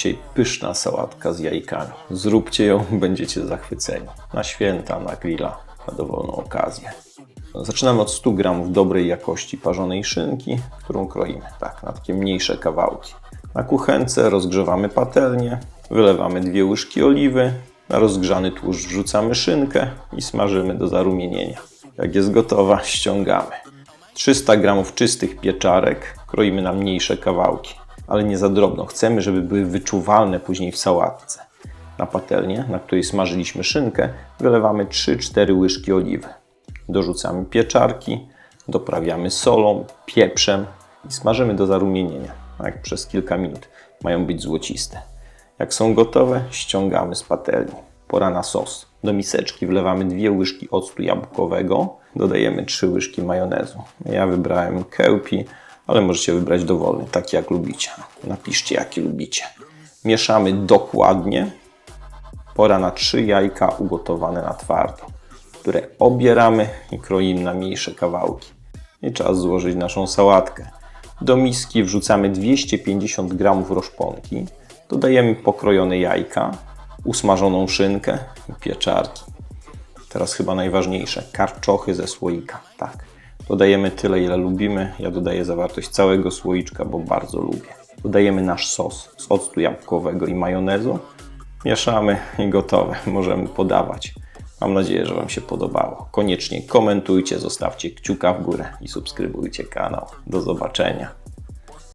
Dzisiaj pyszna sałatka z jajkami. Zróbcie ją, będziecie zachwyceni. Na święta, na grilla, na dowolną okazję. Zaczynamy od 100 g dobrej jakości parzonej szynki, którą kroimy tak, na takie mniejsze kawałki. Na kuchence rozgrzewamy patelnię, wylewamy dwie łyżki oliwy, na rozgrzany tłuszcz wrzucamy szynkę i smażymy do zarumienienia. Jak jest gotowa, ściągamy. 300 g czystych pieczarek kroimy na mniejsze kawałki, ale nie za drobno. Chcemy, żeby były wyczuwalne później w sałatce. Na patelnię, na której smażyliśmy szynkę, wylewamy 3-4 łyżki oliwy. Dorzucamy pieczarki, doprawiamy solą, pieprzem i smażymy do zarumienienia. Tak przez kilka minut mają być złociste. Jak są gotowe, ściągamy z patelni. Pora na sos. Do miseczki wlewamy dwie łyżki octu jabłkowego, dodajemy trzy łyżki majonezu. Ja wybrałem kełpi, ale możecie wybrać dowolny, taki jak lubicie. Napiszcie jaki lubicie. Mieszamy dokładnie. Pora na trzy jajka ugotowane na twardo, które obieramy i kroimy na mniejsze kawałki. I czas złożyć naszą sałatkę. Do miski wrzucamy 250 g roszponki, dodajemy pokrojone jajka, usmażoną szynkę i pieczarki. Teraz chyba najważniejsze, karczochy ze słoika. Tak, dodajemy tyle ile lubimy. Ja dodaję zawartość całego słoiczka, bo bardzo lubię. Dodajemy nasz sos z octu jabłkowego i majonezu. Mieszamy i gotowe. Możemy podawać. Mam nadzieję, że Wam się podobało. Koniecznie komentujcie, zostawcie kciuka w górę i subskrybujcie kanał. Do zobaczenia.